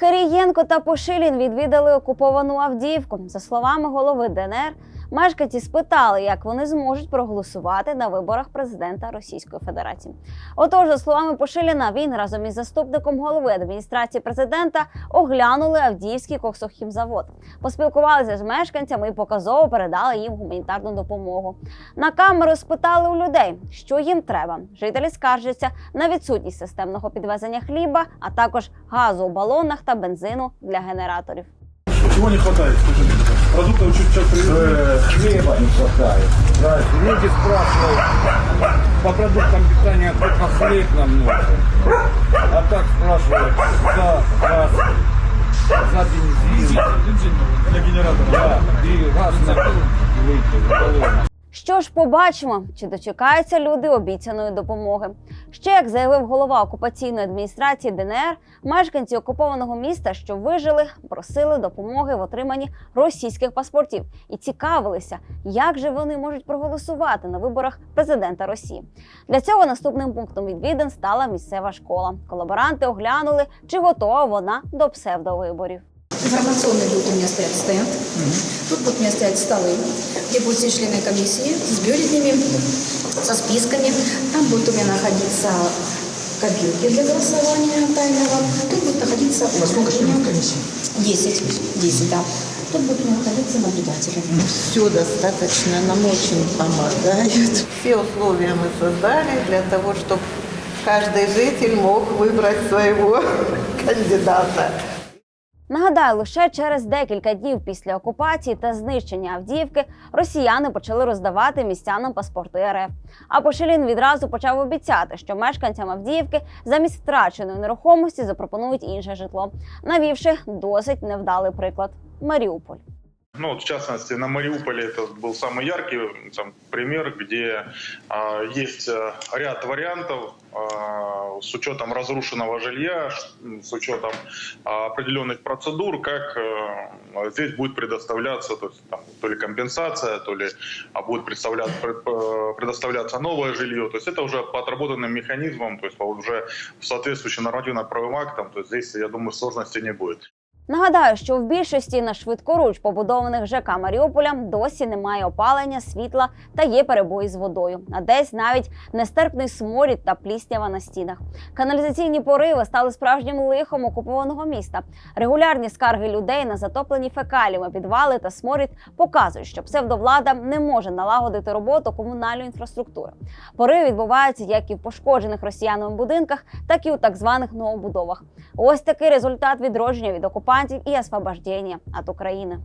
Кирієнко та Пошилін відвідали окуповану Авдіївку. За словами голови ДНР, мешканці спитали, як вони зможуть проголосувати на виборах президента Російської Федерації. Отож, за словами Пошиліна, він разом із заступником голови адміністрації президента оглянули Авдіївський коксохімзавод, поспілкувалися з мешканцями і показово передали їм гуманітарну допомогу. На камеру спитали у людей, що їм треба. Жителі скаржаться на відсутність системного підвезення хліба, а також газу у балонах та бензину для генераторів. Чего не пожалуйста? Продуктов чуть-чуть привезли. Хлеба не хватает. Да, люди спрашивают по продуктам питания, только хлеб нам нужен. А так спрашивают за газ, за бензин, для генератора. да, и газ на выйти, баллонах. Що ж, побачимо, чи дочекаються люди обіцяної допомоги. Ще як заявив голова окупаційної адміністрації ДНР, мешканці окупованого міста, що вижили, просили допомоги в отриманні російських паспортів і цікавилися, як же вони можуть проголосувати на виборах президента Росії. Для цього наступним пунктом відвідин стала місцева школа. Колаборанти оглянули, чи готова вона до псевдовиборів. Информационный будет у меня стоять стенд. Тут будут у меня стоять столы, где будут все члены комиссии с бюллетенями, со списками. Там будут у меня находиться кабинки для голосования тайного. Тут будет находиться... Сколько членов комиссии? Десять. Десять, да. Тут будут у меня находиться наблюдатели. Все достаточно, нам очень помогают. Все условия мы создали для того, чтобы каждый житель мог выбрать своего кандидата. Нагадаю, лише через декілька днів після окупації та знищення Авдіївки росіяни почали роздавати містянам паспорти РФ. А Пошелін відразу почав обіцяти, що мешканцям Авдіївки замість втраченої нерухомості запропонують інше житло, навівши досить невдалий приклад Маріуполь. Ну, вот, в частности, на Мариуполе это был самый яркий там, пример, где а, есть а, ряд вариантов а, с учетом разрушенного жилья, с учетом а, определенных процедур, как а, здесь будет предоставляться то, есть, там, то ли компенсация, то ли а, будет представляться, пред- э, предоставляться новое жилье. То есть это уже по отработанным механизмам, то есть уже в соответствующим нормативно-правовым актам. То есть здесь, я думаю, сложностей не будет. Нагадаю, що в більшості на швидкоруч побудованих ЖК Маріуполя досі немає опалення, світла та є перебої з водою. А десь навіть нестерпний сморід та пліснява на стінах. Каналізаційні пориви стали справжнім лихом окупованого міста. Регулярні скарги людей на затоплені фекаліями підвали та сморід показують, що псевдовлада не може налагодити роботу комунальної інфраструктури. Пориви відбуваються як і в пошкоджених росіянами будинках, так і у так званих новобудовах. Ось такий результат відродження від окупантів і освобождення від України.